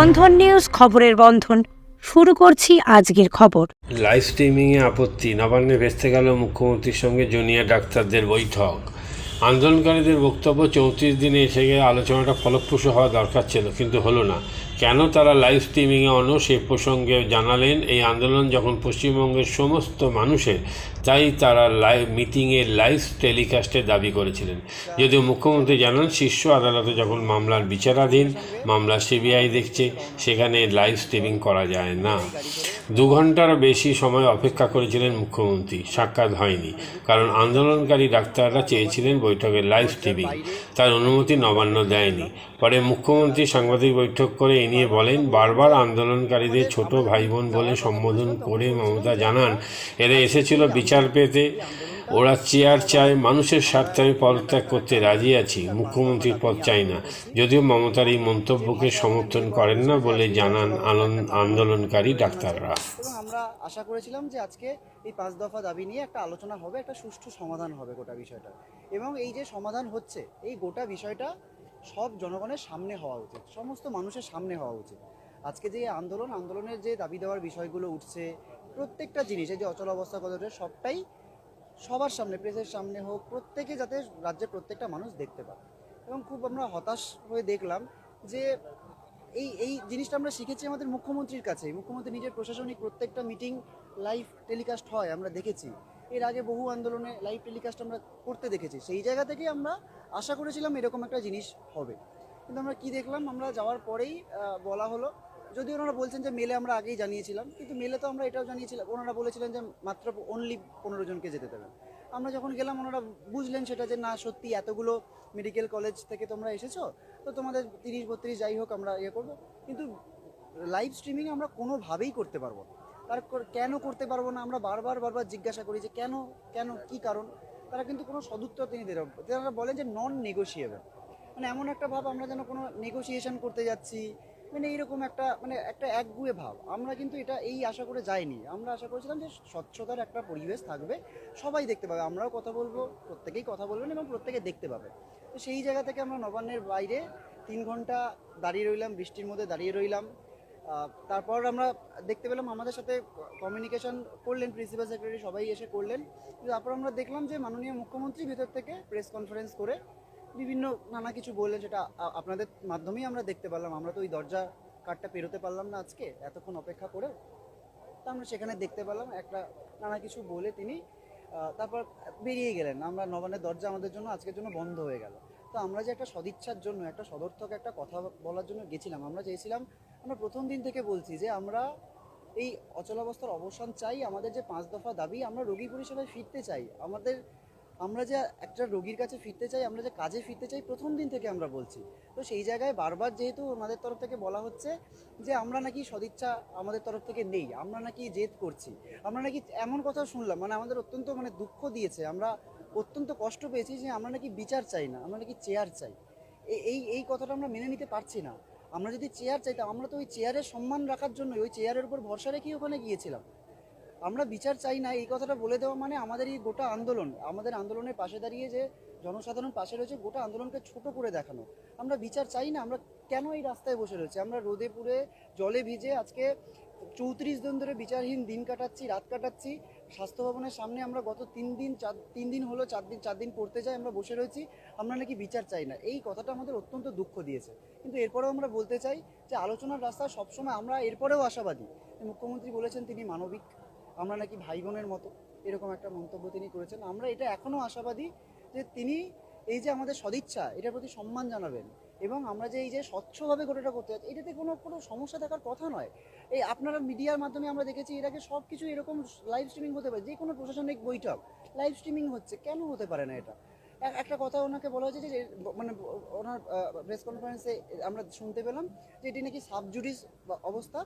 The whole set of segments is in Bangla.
বন্ধন নিউজ খবরের বন্ধন। শুরু করছি আজকের খবর। লাইভ স্ট্রিমিংয়ে আপত্তি। নবান্নে ভেস্তে গেল মুখ্যমন্ত্রীর সঙ্গে জুনিয়র ডাক্তারদের বৈঠক। আন্দোলনকারীদের বক্তব্য চৌত্রিশ দিনে এসে গিয়ে আলোচনাটা ফলপ্রসূ হওয়া দরকার ছিল, কিন্তু হলো না। কেন তারা লাইভ স্ট্রিমিংয়ে অন সে প্রসঙ্গে জানালেন, এই আন্দোলন যখন পশ্চিমবঙ্গের সমস্ত মানুষের তাই তারা লাইভ মিটিংয়ে লাইভ টেলিকাস্টের দাবি করেছিলেন। যদিও মুখ্যমন্ত্রী জানান, শীর্ষ আদালতে যখন মামলার বিচারাধীন, মামলা সিবিআই দেখছে, সেখানে লাইভ স্ট্রিমিং করা যায় না। দু ঘন্টারও বেশি সময় অপেক্ষা করেছিলেন মুখ্যমন্ত্রী, সাক্ষাৎ হয়নি। কারণ আন্দোলনকারী ডাক্তাররা চেয়েছিলেন বৈঠকে লাইভ স্ট্রিমিং তার অনুমতি নবান্ন দেয়নি। পরে মুখ্যমন্ত্রী সাংবাদিক বৈঠক করে এ নিয়ে বলেন, বারবার আন্দোলনকারীদের ছোট ভাই বোন বলে সম্বোধন করে মমতা জানান, এরা এসেছিল বিচার পেতে ওরা চেয়ার চায়, মানুষের স্বার্থে আমি পদত্যাগ করতে রাজি আছি, মুখ্যমন্ত্রীর পদ চাই না। যদিও মমতার এই মন্তব্যকে সমর্থন করেন না বলে জানান আন্দোলনকারী ডাক্তাররা। আমরা আশা করেছিলাম যে আজকে এই পাঁচ দফা দাবি নিয়ে একটা আলোচনা হবে, একটা সুষ্ঠু সমাধান হবে গোটা বিষয়টা। এবং এই যে সমাধান হচ্ছে, এই গোটা বিষয়টা সব জনগণের সামনে হওয়া উচিত, সমস্ত মানুষের সামনে হওয়া উচিত। আজকে যে আন্দোলন, আন্দোলনের যে দাবি দেওয়ার বিষয়গুলো উঠছে প্রত্যেকটা জিনিস, এই যে অচল অবস্থা কথা সবটাই সবার সামনে প্রেসের সামনে হোক, প্রত্যেকে যাতে রাজ্যের প্রত্যেকটা মানুষ দেখতে পায় এবং খুব আমরা হতাশ হয়ে দেখলাম যে এই এই জিনিসটা আমরা শিখেছি আমাদের মুখ্যমন্ত্রীর কাছে মুখ্যমন্ত্রী নিজের প্রশাসনিক প্রত্যেকটা মিটিং লাইভ টেলিকাস্ট হয়, আমরা দেখেছি। এর আগে বহু আন্দোলনে লাইভ টেলিকাস্ট আমরা করতে দেখেছি। সেই জায়গা থেকেই আমরা আশা করেছিলাম এরকম একটা জিনিস হবে। কিন্তু আমরা কি দেখলাম? আমরা যাওয়ার পরেই বলা হলো যদি ওনারা বলছেন যে মেলে আমরা আগেই জানিয়েছিলাম, কিন্তু মেলে তো আমরা এটাও জানিয়েছিলাম। ওনারা বলেছিলেন যে মাত্র অনলি পনেরো জনকে যেতে দেবেন আমরা যখন গেলাম, ওনারা বুঝলেন সেটা যে না, সত্যি এতগুলো মেডিকেল কলেজ থেকে তোমরা এসেছ, তো তোমাদের তিরিশ বত্রিশ যাই হোক আমরা ইয়ে করব। কিন্তু লাইভ স্ট্রিমিং আমরা কোনোভাবেই করতে পারব তার কেন করতে পারব না? আমরা বারবার বারবার জিজ্ঞাসা করি যে কেন কেন, কি কারণ? তারা কিন্তু কোনো সদুত্তর তিনি দেন তারা বলেন যে নন নেগোসিয়েবল মানে এমন একটা ভাব, আমরা যেন কোনো নেগোসিয়েশন করতে যাচ্ছি মানে এইরকম একটা মানে একটা একগুয়ে ভাব। আমরা কিন্তু এটা, এই আশা করে যাইনি। আমরা আশা করেছিলাম যে স্বচ্ছতার একটা পরিবেশ থাকবে। সবাই দেখতে পাবে। আমরাও কথা বলব, প্রত্যেকেই কথা বলবেন এবং প্রত্যেকে দেখতে পাবে। তো সেই জায়গা থেকে আমরা নবান্নের বাইরে তিন ঘণ্টা দাঁড়িয়ে রইলাম, বৃষ্টির মধ্যে দাঁড়িয়ে রইলাম। তারপর আমরা দেখতে পেলাম আমাদের সাথে কমিউনিকেশন করলেন প্রিন্সিপাল সেক্রেটারি সবাই এসে করলেন। তারপর আমরা দেখলাম যে মাননীয় মুখ্যমন্ত্রী ভেতর থেকে প্রেস কনফারেন্স করে বিভিন্ন নানা কিছু বললেন, যেটা আপনাদের মাধ্যমেই আমরা দেখতে পারলাম। আমরা তো ওই দরজা কাঠটা পেরোতে পারলাম না আজকে, এতক্ষণ অপেক্ষা করে। তা আমরা সেখানে দেখতে পেলাম, একটা নানা কিছু বলে তিনি তারপর বেরিয়ে গেলেন। আমরা নবান্নের দরজা আমাদের জন্য আজকের জন্য বন্ধ হয়ে গেল। তো আমরা যে একটা সদিচ্ছার জন্য, একটা সদর্থক, একটা কথা বলার জন্য গেছিলাম, আমরা চেয়েছিলাম, আমরা প্রথম দিন থেকে বলছি যে আমরা এই অচলাবস্থার অবসান চাই। আমাদের যে পাঁচ দফা দাবি, আমরা রোগী পরিষেবায় ফিরতে চাই। আমাদের আমরা যে একটা রোগীর কাছে ফিরতে চাই, আমরা যে কাজে ফিরতে চাই, প্রথম দিন থেকে আমরা বলছি। তো সেই জায়গায় বারবার যেহেতু ওনাদের তরফ থেকে বলা হচ্ছে যে, আমরা নাকি সদিচ্ছা আমাদের তরফ থেকে নেই, আমরা নাকি জেদ করছি। আমরা নাকি এমন কথা শুনলাম মানে আমাদের অত্যন্ত মানে দুঃখ দিয়েছে। আমরা অত্যন্ত কষ্ট পেয়েছি যে, আমরা নাকি বিচার চাই না, আমরা নাকি চেয়ার চাই। এই এই কথাটা আমরা মেনে নিতে পারছি না। আমরা যদি চেয়ার চাইতাম আমরা তো ওই চেয়ারের সম্মান রাখার জন্য ওই চেয়ারের উপর ভরসা রেখেই ওখানে গিয়েছিলাম। আমরা বিচার চাই না, এই কথাটা বলে দেওয়া মানে আমাদের এই গোটা আন্দোলন। আমাদের আন্দোলনের পাশে দাঁড়িয়ে যে জনসাধারণ পাশে রয়েছে, গোটা আন্দোলনকে ছোট করে দেখানো। আমরা বিচার চাই না, আমরা কেন এই রাস্তায় বসে রয়েছি? আমরা রোদে পুড়ে জলে ভিজে আজকে চৌত্রিশ দিন ধরে বিচারহীন দিন কাটাচ্ছি, রাত কাটাচ্ছি। স্বাস্থ্য ভবনের সামনে আমরা গত তিন দিন, চার, তিন দিন হলো, চার দিন চার দিন পড়তে যাই, আমরা বসে রয়েছি। আমরা নাকি বিচার চাই না। এই কথাটা আমাদের অত্যন্ত দুঃখ দিয়েছে। কিন্তু এরপরেও আমরা বলতে চাই যে, আলোচনার রাস্তা সবসময় আমরা, এরপরেও আশাবাদী। মুখ্যমন্ত্রী বলেছেন তিনি মানবিক আমরা নাকি ভাই বোনের মতো, এরকম একটা মন্তব্য তিনি করেছেন। আমরা এটা এখনও আশাবাদী যে তিনি এই যে আমাদের সদিচ্ছা, এটার প্রতি সম্মান জানাবেন এবং আমরা যে এই যে স্বচ্ছভাবে গোটাটা করতে যাচ্ছি, এটাতে কোনো কোনো সমস্যা থাকার কথা নয়। এই আপনারা মিডিয়ার মাধ্যমে আমরা দেখেছি এর আগে সব কিছু এরকম লাইভ স্ট্রিমিং হতে পারে, যে কোনো প্রশাসনিক বৈঠক লাইভ স্ট্রিমিং হচ্ছে, কেন হতে পারে না এটা? একটা কথা ওনাকে বলা হয়েছে যে মানে ওনার প্রেস কনফারেন্সে আমরা শুনতে পেলাম যে এটি নাকি সাবজুডিস অবস্থা,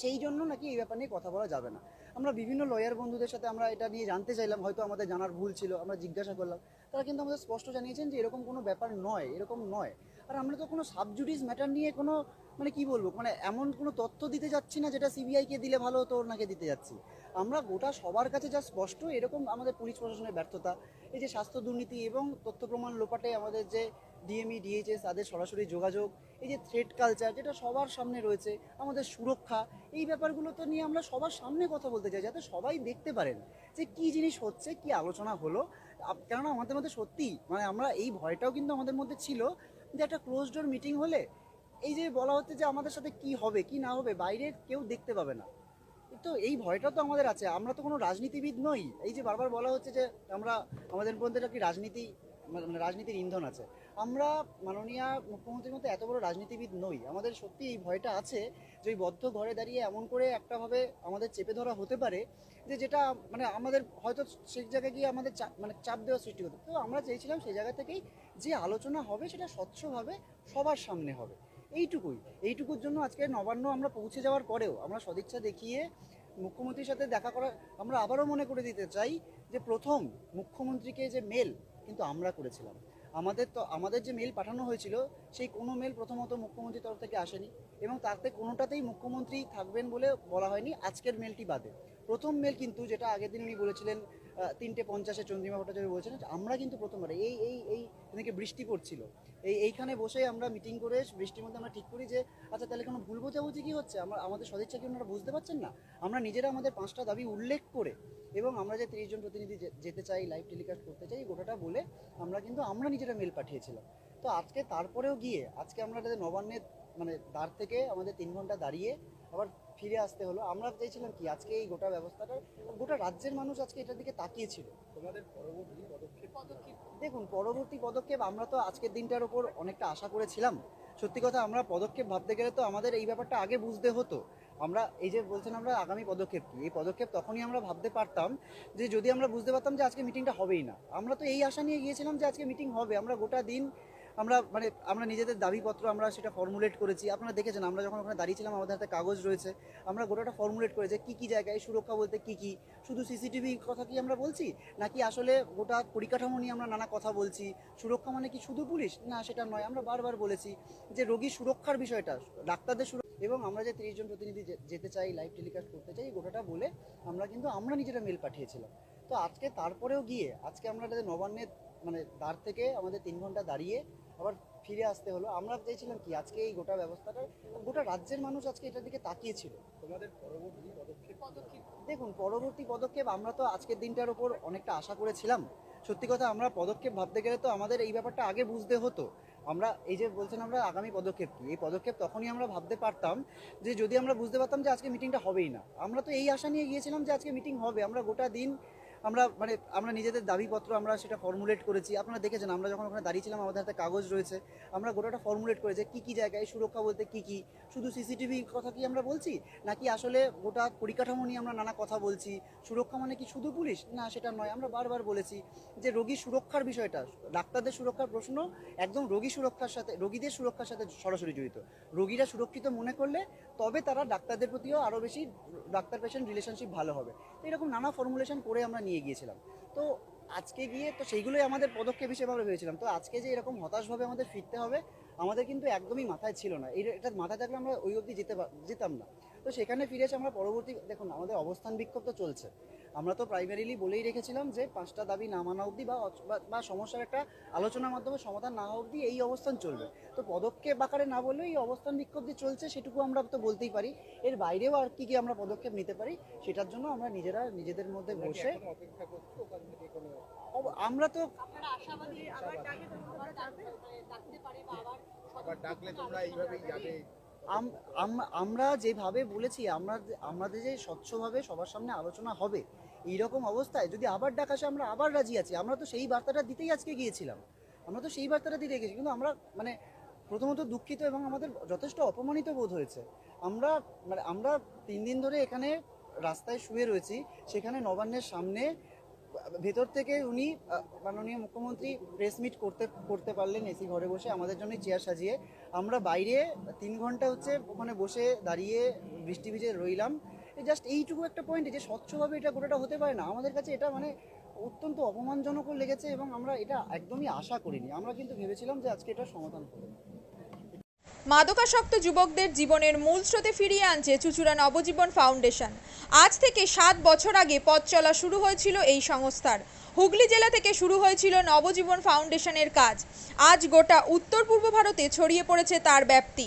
সেই জন্য নাকি এই ব্যাপার নিয়ে কথা বলা যাবে না। আমরা বিভিন্ন লয়ার বন্ধুদের সাথে আমরা এটা নিয়ে জানতে চাইলাম, হয়তো আমাদের জানার ভুল ছিল, আমরা জিজ্ঞাসা করলাম। তারা কিন্তু আমাদের স্পষ্ট জানিয়েছেন যে এরকম কোনো ব্যাপার নয়, এরকম নয়। আর আমরা তো কোনো সাবজুডিস ম্যাটার নিয়ে কোনো মানে কি বলব মানে এমন কোনো তথ্য দিতে যাচ্ছি না যেটা সিবিআইকে দিলে ভালো হতো, ওনাকে দিতে যাচ্ছি। আমরা গোটা সবার কাছে যা স্পষ্ট, এরকম আমাদের পুলিশ প্রশাসনের ব্যর্থতা, এই যে স্বাস্থ্য দুর্নীতি এবং তথ্য প্রমাণ লোপাটে আমাদের যে ডিএমই ডিএইচএস তাদের সরাসরি যোগাযোগ, এই যে থ্রেড কালচার যেটা সবার সামনে রয়েছে, আমাদের সুরক্ষা, এই ব্যাপারগুলো তো নিয়ে আমরা সবার সামনে কথা বলতে চাই, যাতে সবাই দেখতে পারেন যে কি জিনিস হচ্ছে, কি আলোচনা হলো। কেননা আমাদের মধ্যে সত্যি মানে আমরা এই ভয়টাও কিন্তু আমাদের মধ্যে ছিল যে একটা ক্লোজ ডোর মিটিং হলে এই যে বলা হচ্ছে যে আমাদের সাথে কি হবে, কি না হবে বাইরে কেউ দেখতে পাবে না। তো এই ভয়টা তো আমাদের আছে। আমরা তো কোনো রাজনীতিবিদ নই। এই যে বারবার বলা হচ্ছে যে আমরা, আমাদের মধ্যে কি রাজনীতি মানে মানে রাজনীতির ইন্ধন আছে। আমরা মাননীয় মুখ্যমন্ত্রীর মতো এত বড় রাজনীতিবিদ নই। আমাদের সত্যি এই ভয়টা আছে যে ওই বদ্ধ ঘরে দাঁড়িয়ে এমন করে একটাভাবে আমাদের চেপে ধরা হতে পারে যে যেটা মানে আমাদের হয়তো সেই জায়গায় গিয়ে আমাদের চাপ মানে চাপ দেওয়া সৃষ্টি করতে তো আমরা চেয়েছিলাম সেই জায়গা থেকেই যে আলোচনা হবে সেটা স্বচ্ছভাবে সবার সামনে হবে। এইটুকুই। এইটুকুর জন্য আজকে নবান্ন আমরা পৌঁছে যাওয়ার পরেও আমরা সদিচ্ছা দেখিয়ে মুখ্যমন্ত্রীর সাথে দেখা করা, আমরা আবারও মনে করে দিতে চাই যে প্রথম মুখ্যমন্ত্রীকে যে মেল কিন্তু আমরা করেছিলাম। আমাদের তো, আমাদের যে মেল পাঠানো হয়েছিল, সেই কোনো মেল প্রথমত মুখ্যমন্ত্রীর তরফ থেকে আসেনি এবং তাতে কোনোটাতেই মুখ্যমন্ত্রী থাকবেন বলে বলা হয়নি। আজকের মেলটি বাদে। প্রথম মেল কিন্তু, যেটা আগের দিন উনি বলেছিলেন তিনটে পঞ্চাশে চন্দ্রিমা ভট্টাচার্য বলেছেন আমরা কিন্তু প্রথমবার, এই এই এই এদিকে বৃষ্টি পড়ছিল। এই, এইখানে বসে আমরা মিটিং করে বৃষ্টির মধ্যে আমরা ঠিক করি যে আচ্ছা তাহলে কোনো ভুল বোঝাবুঝি কী হচ্ছে? আমরা, আমাদের সদিচ্ছা কি ওনারা বুঝতে পারছেন না? আমরা নিজেরা আমাদের পাঁচটা দাবি উল্লেখ করে এবং আমরা যে তিরিশ জন প্রতিনিধি যেতে চাই লাইভ টেলিকাস্ট করতে চাই, গোটাটা বলে আমরা কিন্তু, আমরা নিজেরা মেল পাঠিয়েছিলাম। তো আজকে তারপরেও গিয়ে, আজকে আমরা নবান্নের মানে দ্বার থেকে আমাদের তিন ঘণ্টা দাঁড়িয়ে আবার ফিরে আসতে হলো। আমরা চাইছিলাম কি আজকে এই গোটা ব্যবস্থাটা গোটা রাজ্যের মানুষ আজকে এটার দিকে তাকিয়েছিল। তোমাদের পরবর্তী পদক্ষেপ দেখুন পরবর্তী পদক্ষেপ আমরা তো আজকের দিনটার ওপর অনেকটা আশা করেছিলাম। সত্যি কথা আমরা পদক্ষেপ ভাবতে গেলে তো আমাদের এই ব্যাপারটা আগে বুঝতে হতো। আমরা এই যে বলছেন আমরা আগামী পদক্ষেপ কি এই পদক্ষেপ তখনই আমরা ভাবতে পারতাম যে যদি আমরা বুঝতে পারতাম যে আজকে মিটিংটা হবেই না। আমরা তো এই আশা নিয়ে গিয়েছিলাম যে আজকে মিটিং হবে। আমরা গোটা দিন আমরা মানে আমরা নিজেদের দাবিপত্র আমরা সেটা ফর্মুলেট করেছি। আপনারা দেখেছেন, আমরা যখন ওখানে দাঁড়িয়েছিলাম, আমাদের হাতে কাগজ রয়েছে, আমরা গোটাটা ফর্মুলেট করেছি কি কি জায়গায়, সুরক্ষা বলতে কি কি, শুধু সিসিটিভি কথা কি আমরা বলছি? নাকি আসলে গোটা পরিকাঠামো নিয়ে আমরা নানা কথা বলছি? সুরক্ষা মানে কি শুধু পুলিশ? না, সেটা নয়, আমরা বারবার বলেছি যে রোগীর সুরক্ষার বিষয়টা, ডাক্তারদের সুরক্ষা এবং আমরা যে তিরিশ জন প্রতিনিধি যেতে চাই লাইভ টেলিকাস্ট করতে চাই গোটাটা বলে আমরা কিন্তু, আমরা নিজেরা মেল পাঠিয়েছিলাম। তো আজকে তারপরেও গিয়ে, আজকে আমরা নবান্নের মানে দ্বার থেকে আমাদের তিন ঘণ্টা দাঁড়িয়ে আবার ফিরে আসতে হলো। আমরা চাইছিলাম কি আজকে এই গোটা ব্যবস্থাটা গোটা রাজ্যের মানুষ আজকে এটার দিকে তাকিয়েছিল। তোমাদের পরবর্তী পদক্ষেপ দেখুন পরবর্তী পদক্ষেপ আমরা তো আজকের দিনটার ওপর অনেকটা আশা করেছিলাম। সত্যি কথা আমরা পদক্ষেপ ভাবতে গেলে তো আমাদের এই ব্যাপারটা আগে বুঝতে হতো। আমরা এই যে বলছেন আমরা আগামী পদক্ষেপ কি এই পদক্ষেপ তখনই আমরা ভাবতে পারতাম যে যদি আমরা বুঝতে পারতাম যে আজকে মিটিংটা হবেই না। আমরা তো এই আশা নিয়ে গিয়েছিলাম যে আজকে মিটিং হবে। আমরা গোটা দিন আমরা মানে আমরা নিজেদের দাবিপত্র আমরা সেটা ফর্মুলেট করেছি। আপনারা দেখেছেন, আমরা যখন ওখানে দাঁড়িয়েছিলাম, আমাদের হাতে কাগজ রয়েছে। আমরা গোটাটা ফর্মুলেট করেছি কি কি জায়গায়, সুরক্ষা বলতে কি কি? শুধু সিসিটিভি কথা কি আমরা বলছি? নাকি আসলে গোটা পরিকাঠামো নিয়ে আমরা নানা কথা বলছি? সুরক্ষা মানে কি শুধু পুলিশ? না, সেটা নয়। আমরা বারবার বলেছি যে রোগীর সুরক্ষার বিষয়টা, ডাক্তারদের সুরক্ষার প্রশ্ন, একদম রোগী সুরক্ষার সাথে, রোগীদের সুরক্ষার সাথে সরাসরি জড়িত। রোগীরা সুরক্ষিত মনে করলে তবে তারা ডাক্তারদের প্রতিও আরও বেশি ডাক্তার পেশেন্ট রিলেশনশিপ ভালো হবে। এরকম নানা ফর্মুলেশন করে আমরা নিয়ে গিয়েছিলাম। তো আজকে গিয়ে তো সেইগুলোই আমাদের পদক্ষেপ হিসেবে আমরা ভেবেছিলাম। তো আজকে যে এরকম হতাশভাবে আমাদের ফিরতে হবে, আমাদের কিন্তু একদমই মাথায় ছিল না। এই এটা মাথায় থাকলে আমরা ওই অবধি যেতে যেতাম না। তো সেখানে ফিরে এসে আমরা পরবর্তী, দেখুন, আমাদের অবস্থান বিক্ষোভ তো চলছে। আমরা তো প্রাইমারিলি বলেই রেখেছিলাম যে পাঁচটা দাবি না মানা অবধি বা বা- সমস্যার একটা আলোচনার মাধ্যমে সমাধান না হওয়া অবধি এই অবস্থান চলবে। তো পদক্ষেপ আকারে না বললেও এই অবস্থান বিক্ষোভ যে চলছে সেটুকু আমরা তো বলতেই পারি। এর বাইরেও আর কি কি আমরা পদক্ষেপ নিতে পারি সেটার জন্য আমরা নিজেরা নিজেদের মধ্যে বসে আমরা তো আবার ডাকলে তোমরা এইভাবেই যাবে? আম- আম- আমরা যেভাবে বলেছি আমরা আমাদের যে স্বচ্ছভাবে সবার সামনে আলোচনা হবে এইরকম অবস্থায় যদি আবার ডাক আসে, আমরা আবার রাজি আছি। আমরা তো সেই বার্তাটা দিতেই আজকে গিয়েছিলাম। আমরা তো সেই বার্তাটা দিতে গেছি কিন্তু আমরা মানে প্রথমত দুঃখিত এবং আমাদের যথেষ্ট অপমানিত বোধ হয়েছে। আমরা মানে আমরা তিন দিন ধরে এখানে রাস্তায় শুয়ে রয়েছি। সেখানে নবান্নের সামনে, ভেতর থেকে উনি মাননীয় মুখ্যমন্ত্রী প্রেস মিট করতে করতে পারলেন এসি ঘরে বসে। আমাদের জন্য চেয়ার সাজিয়ে আমরা বাইরে তিন ঘণ্টা হচ্ছে ওখানে বসে দাঁড়িয়ে বৃষ্টি ভিজে রইলাম। জাস্ট এইটুকু একটা পয়েন্ট যে স্বচ্ছভাবে এটা গোটাটা হতে পারে না, আমাদের কাছে এটা মানে অত্যন্ত অপমানজনক লেগেছে এবং আমরা এটা একদমই আশা করিনি। আমরা কিন্তু ভেবেছিলাম যে আজকে এটা সমাধান হবে। মাদকাসক্ত যুবকদের জীবনের মূল স্রোতে ফিরিয়ে আনছে চুচুড়া নবজীবন ফাউন্ডেশন। আজ থেকে সাত বছর আগে পথ চলা শুরু হয়েছিল এই সংস্থার। হুগলি জেলা থেকে শুরু হয়েছিল নবজীবন ফাউন্ডেশনের কাজ। আজ গোটা উত্তর পূর্ব ভারতে ছড়িয়ে পড়েছে তার ব্যাপ্তি।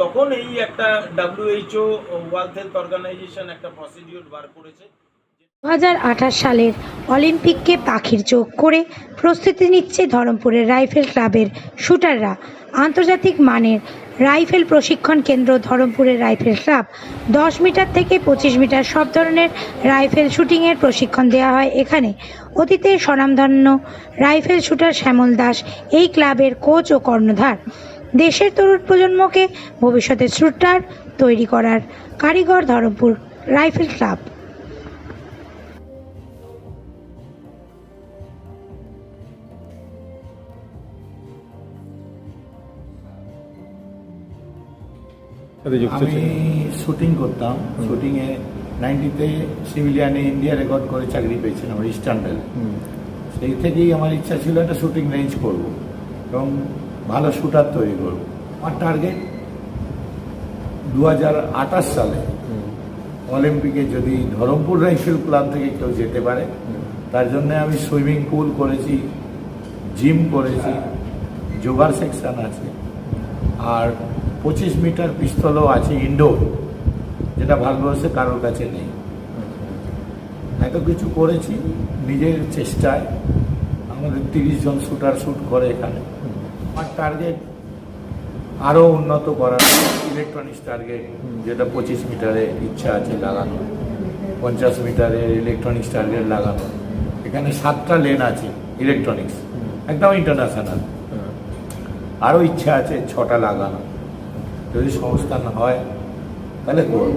তখন এই একটা ডাব্লিউএইচও ওয়ার্ল্ড হেলথ অর্গানাইজেশন একটা প্রসিডিওর বার করেছে। দু হাজার আঠাশ সালের অলিম্পিককে পাখির চোখ করে প্রস্তুতি নিচ্ছে ধরমপুরের রাইফেল ক্লাবের শুটাররা। আন্তর্জাতিক মানের রাইফেল প্রশিক্ষণ কেন্দ্র ধরমপুরের রাইফেল ক্লাব। দশ মিটার থেকে পঁচিশ মিটার সব ধরনের রাইফেল শুটিংয়ের প্রশিক্ষণ দেওয়া হয় এখানে। অতীতে স্বনামধন্য রাইফেল শুটার শ্যামল দাস এই ক্লাবের কোচ ও কর্ণধার। দেশের তরুণ প্রজন্মকে ভবিষ্যতে শ্রুটার তৈরি করার কারিগর ধরমপুর রাইফেল ক্লাব। আমি শুটিং করতাম। শুটিংয়ে নাইনটিতে সিভিলিয়ানে ইন্ডিয়া রেকর্ড করে চাকরি পেয়েছিলাম আমার ইস্টার্ন সেই থেকেই আমার ইচ্ছা ছিল একটা শুটিং রেঞ্জ করব। এবং ভালো শুটার তৈরি করব। আমার টার্গেট দু হাজার আঠাশ সালে অলিম্পিকে যদি ধরমপুর রাইফেল ক্লাব থেকে কেউ যেতে পারে, তার জন্য আমি সুইমিং পুল করেছি, জিম করেছি, যোগার সেকশন আছে, আর পঁচিশ মিটার পিস্তলও আছে ইনডোর, যেটা ভারতবর্ষে কারোর কাছে নেই। এত কিছু করেছি, নিজের চেষ্টায়। আমাদের তিরিশ জন শুটার শ্যুট করে এখানে। আমার টার্গেট আরও উন্নত করার ইলেকট্রনিক্স টার্গেট যেটা পঁচিশ মিটারে ইচ্ছা আছে লাগানো পঞ্চাশ মিটারের ইলেকট্রনিক্স টার্গেট লাগানো এখানে সাতটা লেন আছে ইলেকট্রনিক্স একদম ইন্টারন্যাশনাল আরও ইচ্ছা আছে ছটা লাগানো যদি সংস্থান হয়, তাহলে করব।